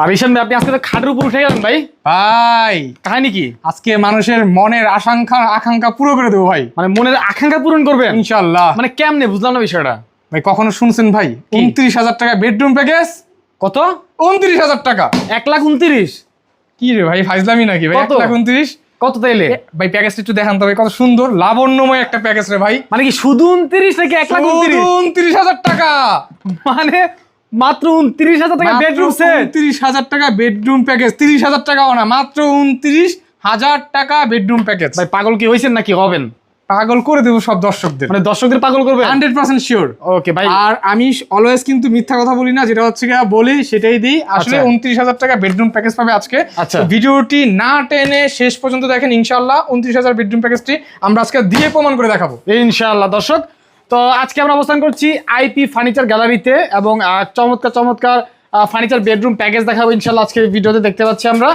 আর ঈশান ভাই আপনি আজকে তো খাটের উপর উঠে গেলেন ভাই। ভাই। কাহিনী কি? আজকে মানুষের মনের আকাঙ্ক্ষা আকাঙ্ক্ষা পুরো করে দেবো ভাই। মানে মনের আকাঙ্ক্ষা পূরণ ইনশাল্লাহ মানে কেমনে? বুঝলাম না বিষয়টা। ভাই কখনো শুনছেন ভাই? উনত্রিশ হাজার টাকা বেডরুম প্যাকেজ কত? উনত্রিশ হাজার টাকা। এক লাখ উনত্রিশ? কি রে ভাই ফাইজলামি নাকি ভাই? এক লাখ উনত্রিশ? কত তাইলে? ভাই প্যাকেজটা একটু দেখান কত সুন্দর লাবণ্যময় একটা প্যাকেজ রে ভাই। মানে কি শুধু উনত্রিশ নাকি এক লাখ উনত্রিশ হাজার টাকা। মানে মাত্র উনত্রিশ হাজার টাকা বেডরুম সেট হাজার টাকা বেডরুম প্যাকেজ তিরিশ হাজার টাকাও না মাত্র উনত্রিশ হাজার টাকা বেডরুম প্যাকেজ ভাই পাগল কি হয়েছেন নাকি? হবেন। পাগল করে দেবো সব দর্শকদের। মানে দর্শকদের পাগল করবে হান্ড্রেড পার্সেন্ট শিওর ওকে ভাই। আর আমি অলওয়েজ কিন্তু মিথ্যা কথা বলি না যেটা হচ্ছে গিয়ে বলি সেটাই দিই। আসলে আচ্ছা। উনত্রিশ হাজার টাকা বেডরুম প্যাকেজ পাবে আজকে। আচ্ছা। ভিডিওটি না টেনে শেষ পর্যন্ত দেখেন ইনশাল্লাহ উনত্রিশ হাজার বেডরুম প্যাকেজটি আমরা আজকে দিয়ে প্রমাণ করে দেখাবো। ইনশাআল্লাহ দর্শক তো আজকে আমরা অবস্থান করছি আইপি ফার্নিচার গ্যালারিতে এবং চমৎকার চমৎকার ফার্নিচার বেডরুম প্যাকেজ দেখাবো ইনশাআল্লাহ আজকে ভিডিওতে দেখতে পাচ্ছি আমরা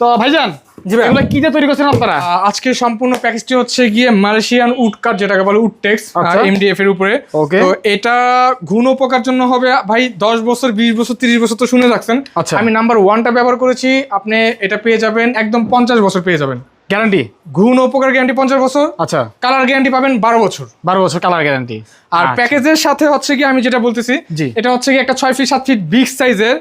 তো ভাইজান জি ভাই। এগুলো কি দিয়ে তৈরি করছেন আপনারা আজকে সম্পূর্ণ প্যাকেজটি হচ্ছে গিয়ে মালয়েশিয়ান উড কাট যেটাকে বলে উড টেক্স। এমডিএফ এর উপরে তো এটা ঘুণ জন্য হবে ভাই দশ বছর বিশ বছর তিরিশ বছর তো শুনে রাখছেন আচ্ছা। আমি নাম্বার ওয়ানটা ব্যবহার করেছি আপনি এটা পেয়ে যাবেন একদম পঞ্চাশ বছর পেয়ে যাবেন গ্যারান্টি ঘুণ উপকার গ্যারান্টি পঞ্চাশ বছর। আচ্ছা। কালার গ্যারান্টি পাবেন বারো বছর। বারো বছর কালার গ্যারান্টি আর প্যাকেজের সাথে হচ্ছে কি আমি যেটা বলতেছি। এটা হচ্ছে কি একটা ছয় ফিট সাত ফিট বিগ সাইজের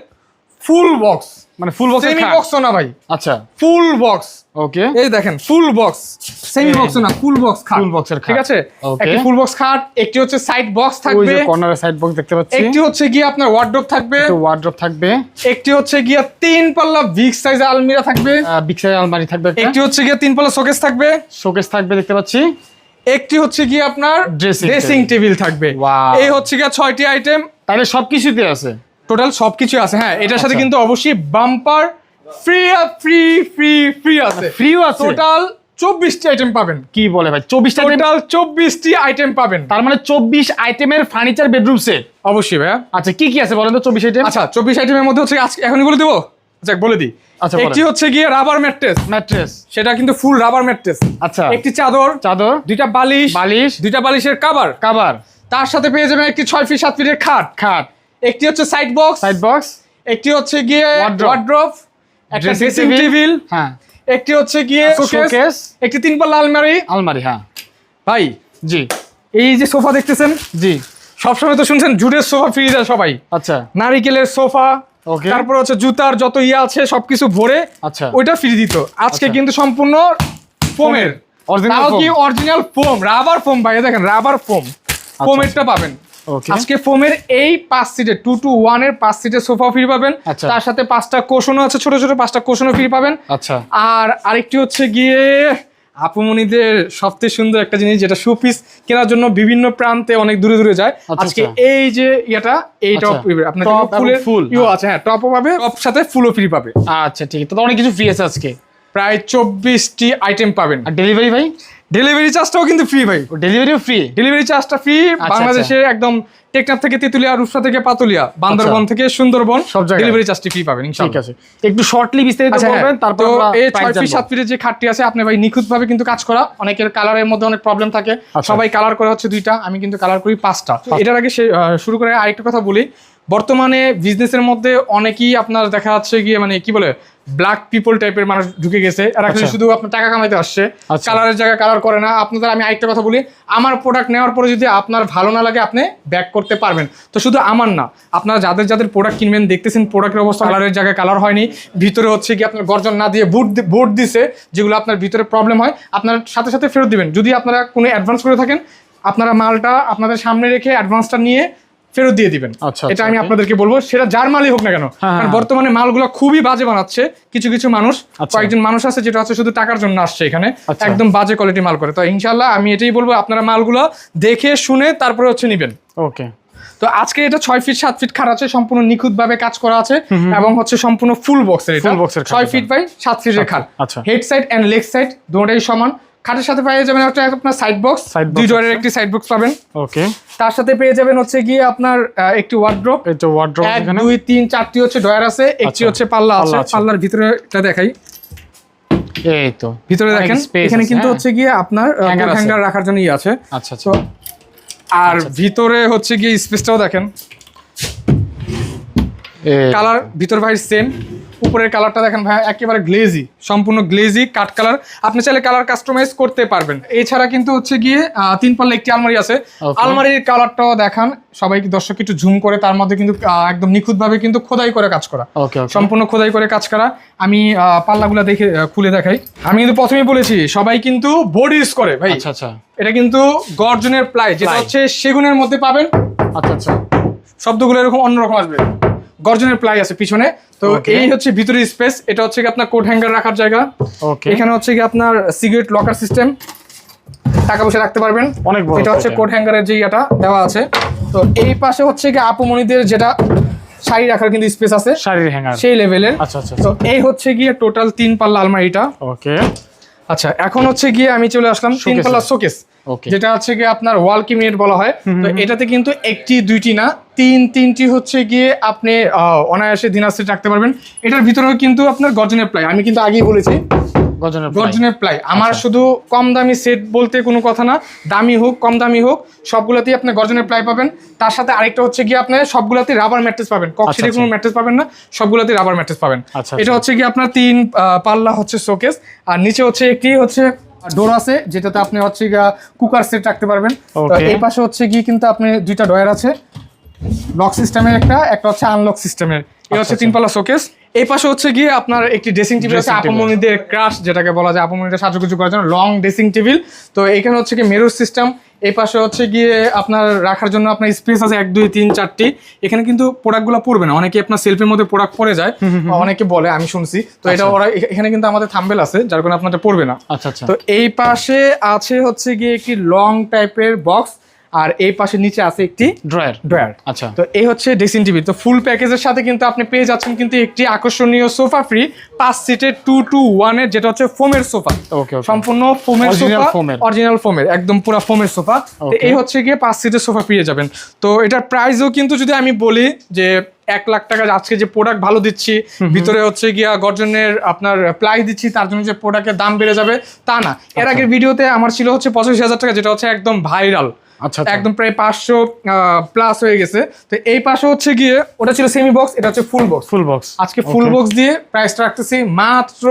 ফুল বক্স মানে ফুল বক্স সেমি বক্স না ভাই। আচ্ছা। ফুল বক্স ওকে এই দেখেন ফুল বক্স সেমি বক্স না ফুল বক্স খাট। Box এর খাট। ঠিক আছে একটি ফুল বক্স খাট একটি হচ্ছে সাইড বক্স ওই থাকবে। যে কর্নারের সাইড বক্স দেখতে পাচ্ছি। একটি হচ্ছে গিয়ে আপনার ওয়ার্ডরোব থাকবে। ওয়ার্ড্রপ থাকবে। একটি হচ্ছে গিয়ে তিন পাল্লা বিগ সাইজের আলমিরা থাকবে। বিগ সাইজ আলমারি থাকবে একটি। হচ্ছে গিয়ে তিন পাল্লা শোকেস থাকবে। শোকেস থাকবে দেখতে পাচ্ছি। একটি হচ্ছে গিয়ে আপনার ড্রেসিং টেবিল থাকবে। এই হচ্ছে গিয়ে ছয়টি আইটেম তাহলে সবকিছুতে আছে। টোটাল সবকিছু আছে। হ্যাঁ এটার সাথে আচ্ছা। কিন্তু অবশ্যই bumper free free free free আছে। ফ্রিও আছে? টোটাল চব্বিশটি আইটেম পাবেন। কি বলে ভাই? চব্বিশটা টোটাল চব্বিশটি আইটেম পাবেন। তার মানে চব্বিশ আইটেমের ফার্নিচার বেডরুম সেট অবশ্যই ভাইয়া। আচ্ছা কি কি আছে বলেন তো চব্বিশ আইটেম আচ্ছা চব্বিশ আইটেমের মধ্যে হচ্ছে আজকে এখনই বলে দেবো? আচ্ছা বলে দিই। আচ্ছা, একটি হচ্ছে গিয়ে রাবার ম্যাট্রেস ম্যাট্রেস সেটা কিন্তু ফুল রাবার ম্যাট্রেস আচ্ছা। একটি চাদর। চাদর। দুইটা বালিশ। বালিশ। দুইটা বালিশের কাবার কাবার তার সাথে পেয়ে যাবেন একটি ছয় ফিট সাত ফিটের খাট। খাট। একটি হচ্ছে সাইড বক্স সাইড বক্স একটি হচ্ছে গিয়ে. ওয়ার্ড্রপ একটা ড্রেসিং টেবিল হ্যাঁ। একটি হচ্ছে গিয়ে শোকেস শোকেস একটি তিন পাল্লা আলমারি। আলমারি হ্যাঁ। ভাই জি। এই যে সোফা দেখতেছেন? জি। সবসময় তো শুনছেন জুটের সোফা ফ্রি দেয় সবাই। আচ্ছা। নারিকেলের সোফা. তারপর হচ্ছে জুতার যত ইয়ে আছে সবকিছু ভরে আচ্ছা। ওইটা ফ্রি দিত। আজকে আচ্ছা। কিন্তু সম্পূর্ণ ফোমের তাও কি অরিজিনাল ফোম রাবার ফোম ভাই দেখেন রাবার ফোম ফোমেরটা পাবেন। আজকে ফোমের এই পাঁচ সিটের টু টু ওয়ানের পাঁচ সিটের সোফা ফ্রি পাবেন। আচ্ছা। তার সাথে পাঁচটা কোশনও আছে ছোট ছোট পাঁচটা কোশনও ফ্রি পাবেন। আচ্ছা। আর আরেকটি হচ্ছে গিয়ে আপুমনিদের সবচেয়ে সুন্দর একটা জিনিস যেটা শোপিস কেনার জন্য বিভিন্ন প্রান্তে অনেক দূরে দূরে যায়। আচ্ছা, আজকে আচ্ছা। এই যে ইয়েটা এই। টপ আপনার ফুলের ফুল, ইউ হ্যাঁ। আছে হ্যাঁ টপও পাবে টপ সাথে ফুলও ফ্রি পাবে। আচ্ছা ঠিক আছে। তো অনেক কিছু ফ্রি আছে আজকে। প্রায় চব্বিশটি আইটেম পাবেন। আর ডেলিভারি ভাই? ডেলিভারি চার্জটাও কিন্তু ফ্রি ভাই ডেলিভারিও ফ্রি ডেলিভারি চার্জটা ফ্রি আচ্ছা। বাংলাদেশে একদম টেকনাফ থেকে তেতুলিয়া রূপসা থেকে পাতুলিয়া বান্দরবন থেকে সুন্দরবন আচ্ছা। সব জায়গায়। ডেলিভারি চার্জটি ফ্রি পাবেন ঠিক আছে একটু শর্টলি বিস্তারিত আচ্ছা হ্যাঁ, বলবেন তারপর আমরা এই ছয় ফিট। সাত ফিটের যে খাটটি আছে আপনি ভাই নিখুঁত ভাবে কিন্তু কাজ করা অনেকের কালারের মধ্যে অনেক প্রবলেম থাকে আচ্ছা। সবাই কালার করে হচ্ছে দুইটা আমি কিন্তু কালার করি পাঁচটা এটার আগে শুরু করে আরেকটা কথা বলি বর্তমানে বিজনেসের মধ্যে অনেকেই আপনার দেখা যাচ্ছে গিয়ে মানে কি বলে ব্ল্যাক পিপল টাইপের মানুষ ঢুকে গেছে। এরা খালি আচ্ছা। শুধু আপনার টাকা কামাইতে আসছে। আচ্ছা। কালারের জায়গায় কালার করে না। আপনাদের আমি আরেকটা কথা বলি আমার প্রোডাক্ট নেওয়ার পরে যদি আপনার ভালো না লাগে আপনি ব্যাক করতে পারবেন। তো শুধু আমার না আপনারা যাদের যাদের প্রোডাক্ট কিনবেন দেখতেছেন প্রোডাক্টের অবস্থা কালারের জায়গায় কালার হয়নি। ভিতরে হচ্ছে কি আপনার গর্জন না দিয়ে বুট বোর্ড দিছে যেগুলো আপনার ভিতরে প্রবলেম হয় আপনার সাথে সাথে ফেরত দিবেন। যদি আপনারা কোনো অ্যাডভান্স করে থাকেন আপনারা মালটা আপনাদের সামনে রেখে অ্যাডভান্সটা নিয়ে ফেরত দিয়ে দিবেন। আচ্ছা, এটা আচ্ছা, আমি আপনাদেরকে বলব সেটা যার মালই হোক না কেন হ্যাঁ, কারণ হ্যাঁ। বর্তমানে মালগুলো খুবই বাজে বানাচ্ছে কিছু কিছু মানুষ আচ্ছা। কয়েকজন মানুষ আছে যেটা হচ্ছে শুধু টাকার জন্য আসছে এখানে আচ্ছা। একদম বাজে কোয়ালিটি মাল করে। তো ইনশাল্লাহ আমি এটাই বলব আপনারা মালগুলো দেখে শুনে তারপরে হচ্ছে নিবেন। ওকে। তো আজকে এটা ছয় ফিট সাত ফিট খাট আছে সম্পূর্ণ নিখুঁত ভাবে কাজ করা আছে এবং হচ্ছে সম্পূর্ণ ফুল বক্সের এটা। ছয় ফিট বাই সাত ফিটের খাট। আচ্ছা। Head side and leg side দুটোটাই সমান। খাটের সাথে পেয়ে যাবেন একটা আপনার সাইড বক্স দুই ডোরের একটি সাইড বক্স পাবেন। ওকে তার সাথে পেয়ে যাবেন হচ্ছে গিয়ে আপনার একটি ওয়ার্ড্রপ এই তো ওয়ার্ড্রপ এখানে। দুই তিন চারটি হচ্ছে ডয়ার আছে। একটি আচ্ছা। হচ্ছে পাল্লা আছে। পাল্লার ভিতরে এটা দেখাই। এই তো। ভিতরে দেখেন এখানে কিন্তু হ্যাঁ। হচ্ছে গিয়ে আপনার হ্যাঙ্গার রাখার জন্য ই আছে। আচ্ছা আচ্ছা। তো আর ভিতরে হচ্ছে গিয়ে স্পেসটাও দেখেন। এই- কালার ভিতর ভাই সেম উপরের কালারটা দেখেন ভাই একেবারে গ্লেজি সম্পূর্ণ গ্লেজি কাট কালার আপনি চাইলে কালার কাস্টমাইজ করতে পারবেন। এছাড়া কিন্তু হচ্ছে গিয়ে তিন পাল্লা একটি আলমারি আছে। আলমারির কালারটাও দেখান। সবাই দর্শক একটু ঝুম করে তার মধ্যে কিন্তু একদম নিখুঁতভাবে কিন্তু খোদাই করে কাজ করা। সম্পূর্ণ খোদাই করে কাজ করা। আমি পাল্লাগুলা দেখে খুলে দেখাই। আমি কিন্তু প্রথমেই বলেছি সবাই কিন্তু বোর্ড ইউজ করে ভাই। আচ্ছা আচ্ছা। এটা কিন্তু গর্জনের প্লাই যেটা হচ্ছে সেগুনের মধ্যে পাবেন। আচ্ছা আচ্ছা। শব্দগুলো এরকম অন্যরকম আসবে। গর্জনের প্লাই আছে পিছনে। তো এই হচ্ছে ভিতরে স্পেস এটা হচ্ছে কি আপনার কোট হ্যাঙ্গার রাখার জায়গা। এখানে হচ্ছে কি আপনার সিগারেট লকার সিস্টেম টাকা পয়সা রাখতে পারবেন। অনেক বড় এটা হচ্ছে। কোট হ্যাঙ্গারের যে ইয়েটা দেওয়া আছে। তো এই পাশে হচ্ছে কি আপুমণিদের যেটা শাড়ি রাখার কিন্তু স্পেস আছে শাড়ির হ্যাঙ্গার সেই লেভেলের আচ্ছা আচ্ছা তো এই হচ্ছে গিয়ে টোটাল তিন পাল্লা আলমারিটা। ওকে আচ্ছা এখন হচ্ছে গিয়ে আমি চলে আসলাম তিন পাল্লা শোকেস যেটা হচ্ছে গিয়ে আপনার ওয়াল কিমিনেট বলা হয়। তো এটাতে কিন্তু একটি দুইটি না তিন তিনটি হচ্ছে গিয়ে আপনি আহ, অনায়াসে দিনাসে রাখতে পারবেন। এটার ভিতরেও কিন্তু আপনার গর্জনের প্লাই আমি কিন্তু আগেই বলেছি। গর্জনের প্লাই। আমার শুধু কম দামি সেট বলতে কোনো কথা না দামি হোক কম দামি হোক সবগুলোতেই আপনি গর্জনের প্লাই পাবেন। তার সাথে আরেকটা হচ্ছে গিয়ে আপনি সবগুলোতে রাবার ম্যাট্রেস পাবেন। কক্সিডে আচ্ছা। কোনো ম্যাট্রেস পাবেন না সবগুলোতে রাবার ম্যাট্রেস পাবেন। আচ্ছা, এটা হচ্ছে কি আপনার তিন পাল্লা হচ্ছে শোকেস আর নিচে হচ্ছে একটি হচ্ছে ডোর আছে যেটাতে আপনি হচ্ছে কুকার সেট রাখতে পারবেন। তো এই পাশে হচ্ছে গিয়ে কিন্তু আপনি দুইটা ডয়ার আছে লক সিস্টেমের একটা একটা হচ্ছে আনলক সিস্টেমের এই হচ্ছে তিনপালা পাল্লা শোকেস এই পাশে হচ্ছে গিয়ে আপনার একটি ড্রেসিং টেবিল আছে আপামনিদের আপমনিদের ক্রাশ যেটাকে বলা যায় আপমনিদের সাজুগুজু করার জন্য লং ড্রেসিং টেবিল তো এখানে হচ্ছে কি মেরুর সিস্টেম এই পাশে হচ্ছে গিয়ে আপনার রাখার জন্য আপনার স্পেস আছে এক দুই তিন চারটি। এখানে কিন্তু প্রোডাক্টগুলো পড়বে না। অনেকে আপনার সেলফের মধ্যে প্রোডাক্ট পড়ে যায়। অনেকে বলে আমি শুনছি। তো এটা ওরা এখানে কিন্তু আমাদের থাম্বেল আছে যার কারণে আপনার পড়বে না। আচ্ছা আচ্ছা। তো এই পাশে আছে হচ্ছে গিয়ে একটি লং টাইপের বক্স আর এই পাশে নিচে আছে একটি ড্রয়ার। ড্রয়ার। আচ্ছা। তো এই হচ্ছে ড্রেসিং টিভি তো ফুল প্যাকেজের সাথে কিন্তু আপনি পেয়ে যাচ্ছেন কিন্তু একটি আকর্ষণীয় সোফা ফ্রি পাঁচ সিটের টু টু ওয়ানের যেটা হচ্ছে ফোমের সোফা ওকে সম্পূর্ণ ফোমের সোফা। অরিজিনাল ফোমের একদম পুরো ফোমের সোফা তো এই হচ্ছে গিয়ে পাঁচ সিটের সোফা পেয়ে যাবেন। তো এটার প্রাইসও কিন্তু যদি আমি বলি যে এক লাখ টাকা আজকে যে প্রোডাক্ট ভালো দিচ্ছি ভিতরে হচ্ছে গিয়া গর্জনের আপনার প্লাই দিচ্ছি তার জন্য যে প্রোডাক্টের দাম বেড়ে যাবে তা না। এর আগের ভিডিওতে আমার ছিল হচ্ছে পঁচাশি হাজার টাকা যেটা হচ্ছে একদম ভাইরাল আচ্ছা আচ্ছা। একদম প্রায় পাঁচশো প্লাস হয়ে গেছে। তো এই পাশে হচ্ছে গিয়ে ওটা ছিল সেমি বক্স এটা হচ্ছে ফুল বক্স ফুল বক্স আজকে ফুল বক্স দিয়ে প্রাইসটা রাখতেছি মাত্র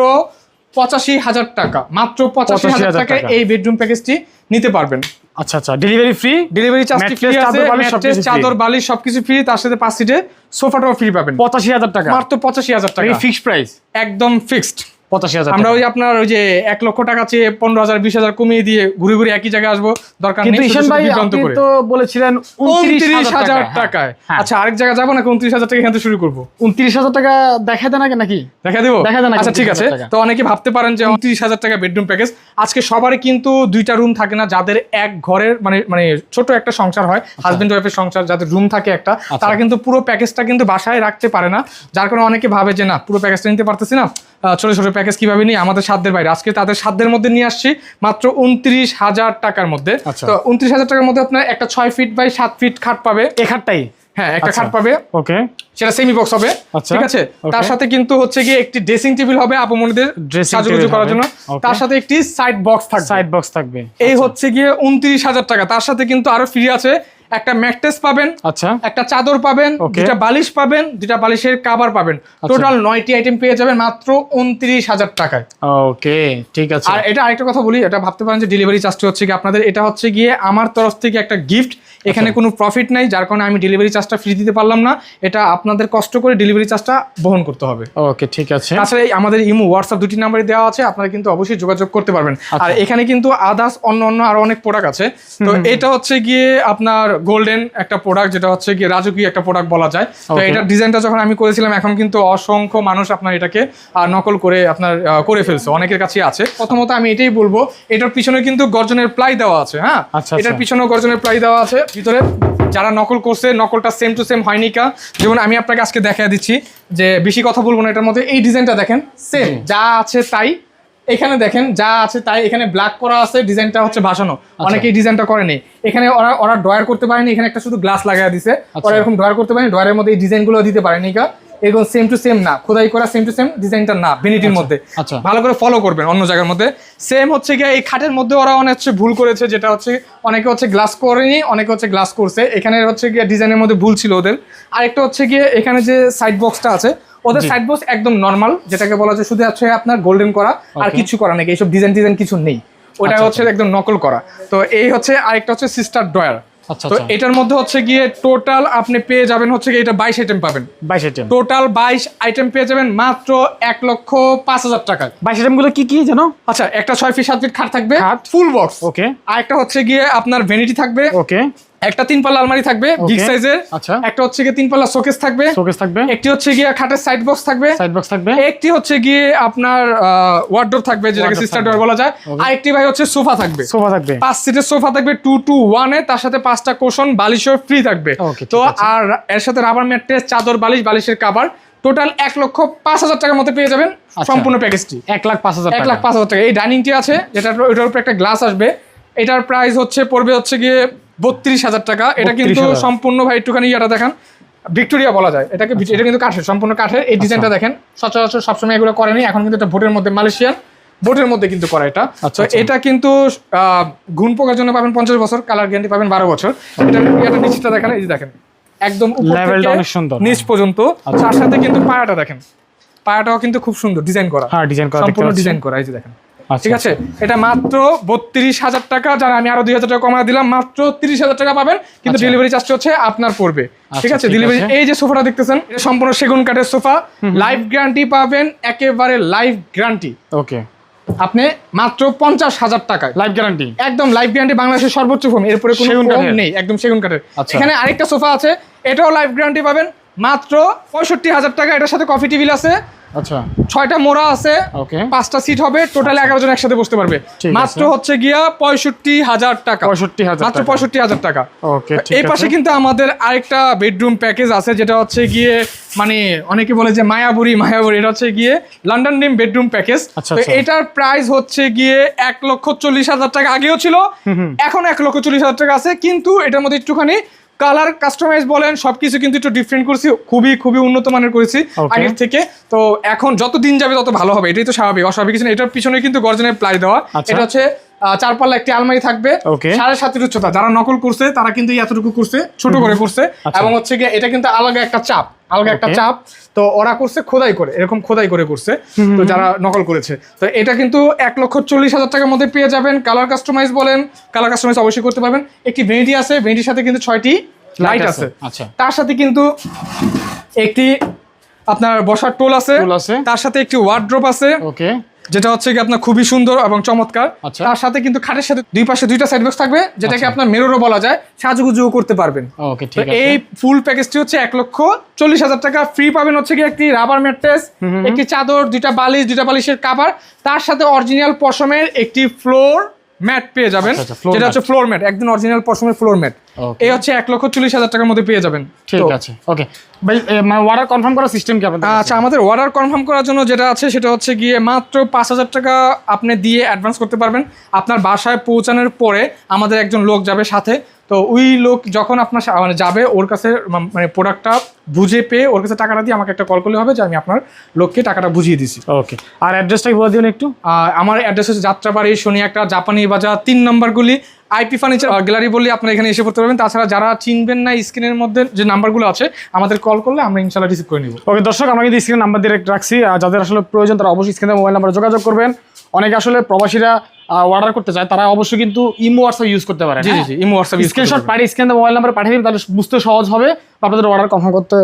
পঁচাশি হাজার টাকা। মাত্র পঁচাশি হাজার টাকায় টাকা। এই বেডরুম প্যাকেজটি নিতে পারবেন। আচ্ছা আচ্ছা। Delivery free delivery charge free আছে চাদর, mattress, সবকিছু চাদর বালিশ সবকিছু ফ্রি তার সাথে পাঁচ সিটে সোফাটাও ফ্রি পাবেন। পঁচাশি হাজার টাকা। মাত্র পঁচাশি হাজার টাকা। ফিক্সড প্রাইস একদম ফিক্সড পঁচাশি হাজার আমরা ওই আপনার ওই যে এক লক্ষ টাকা চেয়ে পনেরো হাজার বিশ হাজার কমিয়ে দিয়ে ঘুরে ঘুরে একই জায়গায় আসব দরকার নেই তো বলেছিলেন উনত্রিশ হাজার হ্যাঁ, টাকায়। হ্যাঁ। আচ্ছা আরেক জায়গায় যাব নাকি উনত্রিশ হাজার টাকা এখান থেকে শুরু করব? উনত্রিশ হাজার টাকা দেখায় দেন আগে নাকি? দেখা দেবো? দেখা দেন আচ্ছা ঠিক আছে। তো অনেকে ভাবতে পারেন যে উনত্রিশ হাজার টাকা বেডরুম প্যাকেজ আজকে সবারই কিন্তু দুইটা রুম থাকে না যাদের এক ঘরের মানে মানে ছোট একটা সংসার হয় হাজবেন্ড ওয়াইফের সংসার যাদের রুম থাকে একটা আচ্ছা। তারা কিন্তু পুরো প্যাকেজটা কিন্তু বাসায় রাখতে পারে না। যার কারণে অনেকে ভাবে যে না পুরো প্যাকেজটা নিতে পারতেছি না। ছোট ছোট প্যাকেজ কীভাবে নিই? আমাদের সাধ্যের বাইরে। আজকে তাদের সাধ্যের মধ্যে নিয়ে আসছি মাত্র উনত্রিশ হাজার টাকার মধ্যে। আচ্ছা। তো উনত্রিশ হাজার টাকার মধ্যে আপনার একটা ছয় ফিট বাই সাত ফিট খাট পাবে। এখানটাই হ্যাঁ একটা আচ্ছা। খাট পাবে। ওকে সেটা সেমি বক্স হবে। আচ্ছা, ঠিক আছে? তার সাথে কিন্তু হচ্ছে গিয়ে একটি ড্রেসিং টেবিল হবে আপমনিদের সাজুগুজু করার জন্য। তার সাথে একটি সাইড বক্স থাকবে। সাইড বক্স থাকবে। এই হচ্ছে গিয়ে উনত্রিশ হাজার টাকা। তার সাথে কিন্তু আরও ফ্রি আছে। একটা ম্যাট্রেস পাবেন আচ্ছা। একটা চাদর পাবেন দুটা বালিশ পাবেন দুটা বালিশের কাবার পাবেন। টোটাল নয়টি আইটেম পেয়ে যাবেন মাত্র উনত্রিশ হাজার টাকায়। ওকে ঠিক আছে। আর এটা আরেকটা কথা বলি এটা ভাবতে পারেন যে ডেলিভারি চার্জটা হচ্ছে কি আপনাদের এটা হচ্ছে গিয়ে আমার তরফ থেকে একটা গিফট এখানে আচ্ছা। কোনো প্রফিট নাই যার কারণে আমি ডেলিভারি চার্জটা ফ্রি দিতে পারলাম না। এটা আপনাদের কষ্ট করে ডেলিভারি চার্জটা বহন করতে হবে। ওকে ঠিক আছে। তাছাড়া এই আমাদের ইমো হোয়াটসঅ্যাপ দুটি নাম্বারে দেওয়া আছে আপনারা কিন্তু অবশ্যই যোগাযোগ করতে পারবেন। আচ্ছা। আর এখানে কিন্তু আদার্স অন্য অন্য আরও অনেক প্রোডাক্ট আছে। তো এটা হচ্ছে গিয়ে আপনার গোল্ডেন একটা প্রোডাক্ট যেটা হচ্ছে গিয়ে রাজকীয় একটা প্রোডাক্ট বলা যায়। তো এটার ডিজাইনটা যখন আমি করেছিলাম এখন কিন্তু অসংখ্য মানুষ আপনার এটাকে নকল করে আপনার করে ফেলছে অনেকের কাছে আছে। প্রথমত আমি এটাই বলব এটার পিছনে কিন্তু গর্জনের প্লাই দেওয়া আছে হ্যাঁ? আচ্ছা, এটার আচ্ছা। পিছনেও গর্জনের প্লাই দেওয়া আছে। ভিতরে যারা নকল করছে নকলটা সেম টু সেম হয়নি কা। যেমন আমি আপনাকে আজকে দেখা দিচ্ছি যে বেশি কথা বলব না এটার মধ্যে এই ডিজাইনটা দেখেন সেম যা আছে তাই। এখানে দেখেন যা আছে তাই এখানে ব্ল্যাক করা আছে ডিজাইনটা হচ্ছে ভাসানো। অনেকে এই ডিজাইনটা করেনি এখানে ওরা ওরা ড্রয়ার করতে পারেনি এখানে একটা শুধু গ্লাস লাগিয়ে দিছে। ওরা এরকম ড্রয়ার করতে পারেনি ড্রয়ারের মধ্যে এই ডিজাইনগুলো দিতে পারেনি কা। এরকম সেম টু সেম না খোদাই করা সেম টু সেম ডিজাইনটা না বেনিটির মধ্যে। আচ্ছা। ভালো করে ফলো করবেন অন্য জায়গার মধ্যে। সেম হচ্ছে গিয়ে এই খাটের মধ্যে ওরা অনেক হচ্ছে ভুল করেছে যেটা হচ্ছে অনেকে হচ্ছে গ্লাস করেনি অনেকে হচ্ছে গ্লাস করছে। এখানে হচ্ছে গিয়ে ডিজাইনের মধ্যে ভুল ছিল ওদের। আরেকটা হচ্ছে গিয়ে এখানে যে সাইড বক্সটা আছে ওদের সাইড বক্স একদম নর্মাল যেটাকে বলা যায় শুধু আছে আপনার গোল্ডেন করা আর কিছু করা নেই এইসব ডিজাইন ডিজাইন কিছু নেই। ওটা আচ্ছা, হচ্ছে একদম নকল করা। তো এই হচ্ছে আরেকটা হচ্ছে সিস্টার ডয়ার আচ্ছা তো আচ্ছা। এটার মধ্যে হচ্ছে গিয়ে টোটাল আপনি পেয়ে যাবেন হচ্ছে গিয়ে এটা বাইশ আইটেম পাবেন। বাইশ আইটেম টোটাল বাইশ আইটেম পেয়ে যাবেন মাত্র এক লক্ষ পাঁচ হাজার টাকা বাইশ আইটেমগুলো কি কি জানো আচ্ছা একটা ছয় ফিট সাত ফিট খাট থাকবে। ফুল বক্স ওকে আর একটা হচ্ছে গিয়ে আপনার ভেনিটি থাকবে। ওকে একটা তিন পাল্লা আলমারি থাকবে বিগ সাইজের আচ্ছা। একটা হচ্ছে গিয়ে তিন পাল্লা শোকেস থাকবে। শোকেস থাকবে। একটি হচ্ছে গিয়ে খাটের সাইড বক্স থাকবে। সাইড বক্স থাকবে। একটি হচ্ছে গিয়ে আপনার ওয়ার্ডরোব থাকবে যেটাকে সিস্টার ডোর বলা যায়। আর একটি ভাই হচ্ছে সোফা থাকবে। সোফা থাকবে। পাঁচ সিটের সোফা থাকবে টু টু ওয়ানে তার সাথে পাঁচটা কোশন বালিশও ফ্রি থাকবে। তো আর এর সাথে রাবার ম্যাট্রেস চাদর বালিশ বালিশের কাভার টোটাল এক লক্ষ পাঁচ হাজার টাকার মধ্যে পেয়ে যাবেন আচ্ছা। সম্পূর্ণ প্যাকেজটি এক লাখ পাঁচ হাজার এক লাখ পাঁচ হাজার টাকা। এই ডাইনিং ডাইনিংটি আছে যেটা ওইটার উপরে একটা গ্লাস আসবে। এটার প্রাইস হচ্ছে পড়বে হচ্ছে গিয়ে বত্রিশ হাজার টাকা। এটা কিন্তু সম্পূর্ণ ভাই একটুখানি ইয়াটা দেখেন। ভিক্টোরিয়া বলা যায়। এটাকে আচ্ছা। এটা কিন্তু কাঠের সম্পূর্ণ কাঠের। এই ডিজাইনটা দেখেন। সচরাচর সবসময় এগুলো করেনি। এখন কিন্তু এটা বোটের মধ্যে মালয়েশিয়ান বোটের মধ্যে কিন্তু করা এটা। আচ্ছা, আচ্ছা। এটা কিন্তু আহ, ঘুণ পোকার জন্য পাবেন পঞ্চাশ বছর কালার গ্যারান্টি পাবেন বারো বছর। এটা এটা নিচটা দেখেন এই যে দেখেন। একদম অনেক সুন্দর। নিচ পর্যন্ত। আচ্ছা। তার সাথে কিন্তু পায়াটা দেখেন। পায়াটাও কিন্তু খুব সুন্দর ডিজাইন করা। হ্যাঁ ডিজাইন করা সম্পূর্ণ ডিজাইন করা এই যে দেখেন। আচ্ছা। ঠিক আছে? এটা মাত্র বত্রিশ হাজার টাকা যারা আমি আরও দুই হাজার টাকা কমা দিলাম মাত্র তিরিশ হাজার টাকা পাবেন কিন্তু আচ্ছা। ডেলিভারি চার্জ হচ্ছে আপনার পড়বে। ঠিক আছে? ডেলিভারি এই যে সোফাটা দেখতেছেন এটা সম্পূর্ণ সেগুন কাঠের সোফা। লাইফ গ্যারান্টি পাবেন একেবারে লাইফ গ্যারান্টি ওকে। আপনি মাত্র পঞ্চাশ হাজার টাকায়। লাইফ গ্যারান্টি একদম লাইফ গ্যারান্টি বাংলাদেশের সর্বোচ্চ ফোন এরপরে কোনো নেই একদম সেগুন কাঠের। আচ্ছা। এখানে আরেকটা সোফা আছে এটাও লাইফ গ্যারান্টি পাবেন মাত্র পঁয়ষট্টি হাজার টাকা। এটার সাথে কফি টেবিল আছে। আচ্ছা। ছয়টা মোড়া আছে ওকে। পাঁচটা সিট হবে টোটাল এগারো জন একসাথে বসতে পারবে। মাত্র হচ্ছে গিয়া পঁয়ষট্টি হাজার টাকা। পঁয়ষট্টি হাজার মাত্র টাকা। পঁয়ষট্টি হাজার টাকা। ওকে এই পাশে কিন্তু আমাদের আরেকটা বেডরুম প্যাকেজ আছে যেটা হচ্ছে গিয়ে মানে অনেকে বলে যে মায়াবুরি মায়াবুরি এটা হচ্ছে গিয়ে লন্ডন ডিম বেডরুম প্যাকেজ আচ্ছা, তো আচ্ছা। এটার প্রাইস হচ্ছে গিয়ে এক লক্ষ চল্লিশ হাজার টাকা। আগেও ছিল এখন এক লক্ষ চল্লিশ হাজার টাকা আছে কিন্তু এটার মধ্যে একটুখানি কালার কাস্টমাইজ বলেন সবকিছু কিন্তু একটু ডিফারেন্ট করেছি খুবই খুবই উন্নত মানের করেছি আগের থেকে তো এখন যত দিন যাবে তত ভালো হবে এটাই তো স্বাভাবিক অস্বাভাবিক কিছু না। এটার পিছনে কিন্তু গর্জনের প্লাই দেওয়া আচ্ছা। এটা হচ্ছে চার পাল্লা একটি আলমারি থাকবে। সাড়ে সাতের উচ্চতা। যারা নকল করছে তারা কিন্তু এতটুকু করছে ছোট করে করছে। আচ্ছা। এবং হচ্ছে গিয়ে এটা কিন্তু আলাদা একটা চাপ আলাদা একটা চাপ। তো ওরা করছে খোদাই করে এরকম খোদাই করে করছে। তো যারা নকল করেছে তো এটা কিন্তু এক লক্ষ চল্লিশ হাজার টাকার মধ্যে পেয়ে যাবেন। কালার কাস্টমাইজ বলেন কালার কাস্টমাইজ অবশ্যই করতে পারবেন। একটি ভেনিটি আছে ভেনিটির সাথে কিন্তু ছয়টি লাইট আছে। আচ্ছা। তার সাথে কিন্তু একটি আপনার বসার টোল আছে। আছে। তার সাথে একটি ওয়ার্ড্রপ আছে। ওকে যেটা হচ্ছে কি আপনার খুবই সুন্দর এবং চমৎকার। আচ্ছা। তার সাথে কিন্তু খাটের সাথে দুই পাশে দুইটা সাইড বক্স থাকবে যেটাকে আচ্ছা। আপনার মেরোরও বলা যায় সাজুগুজুও করতে পারবেন। ওকে ঠিক আছে। এই ফুল প্যাকেজটি হচ্ছে এক লক্ষ চল্লিশ হাজার টাকা। ফ্রি পাবেন হচ্ছে কি একটি রাবার ম্যাট্রেস একটি চাদর দুইটা বালিশ দুইটা বালিশের কাভার তার সাথে অরিজিনাল পশমের একটি ফ্লোর ম্যাট পেয়ে যাবেন। আচ্ছা, আচ্ছা, যেটা হচ্ছে ফ্লোর ম্যাট একদম অরিজিনাল পশমের ফ্লোর ম্যাট এই হচ্ছে এক লক্ষ চল্লিশ হাজার টাকার মধ্যে পেয়ে যাবেন। ঠিক আছে ওকে ভাই মানে অর্ডার কনফার্ম করার সিস্টেম কি আপনাদের আচ্ছা আমাদের অর্ডার কনফার্ম করার জন্য যেটা আছে সেটা হচ্ছে গিয়ে মাত্র পাঁচ হাজার টাকা আপনি দিয়ে অ্যাডভান্স করতে পারবেন। আপনার বাসায় পৌঁছানোর পরে আমাদের একজন লোক যাবে সাথে। তো ওই লোক যখন আপনার সা- মানে যাবে ওর কাছে মানে প্রোডাক্টটা বুঝে পেয়ে ওর কাছে টাকাটা দিয়ে আমাকে একটা কল করলে হবে যে আমি আপনার লোককে টাকাটা বুঝিয়ে দিছি। ওকে আর অ্যাড্রেসটা বলে দিন একটু। আমার অ্যাড্রেস হচ্ছে যাত্রাবাড়ি শনি একটা জাপানি বাজার তিন নম্বরগুলি আইপি ফার্নিচার গ্যালারি বললে আপনারা এখানে এসে পড়তে পারবেন। তাছাড়া যারা চিনবেন না স্ক্রিনের মধ্যে যে নাম্বারগুলো আছে আমাদের কল করলে আমরা ইনশাল্লাহ রিসিভ করে নিব। ওকে দর্শক আমরা কিন্তু স্ক্রিনে নাম্বার দিয়ে রাখছি। যাদের আসলে প্রয়োজন তারা অবশ্যই স্ক্রিনে মোবাইল নাম্বারে যোগাযোগ করবেন। অনেকে আসলে প্রবাসীরা অর্ডার করতে চায় তারা অবশ্যই কিন্তু ইমো হোয়াটসঅ্যাপ ইউজ করতে পারে জি জি ইমো হোয়াটসঅ্যাপ স্ক্রিনশট পাঠিয়ে স্ক্রিন মোবাইল নাম্বার পাঠিয়ে দিন তাহলে বুঝতে সহজ হবে আপনাদের অর্ডার কনফার্ম করতে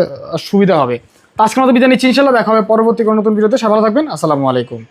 সুবিধা হবে। তো আজকের মতো বিদায় নিচ্ছি ইনশাল্লাহ দেখা হবে পরবর্তী কোনো নতুন ভিডিওতে। সবাই থাকবেন আসসালামু আলাইকুম।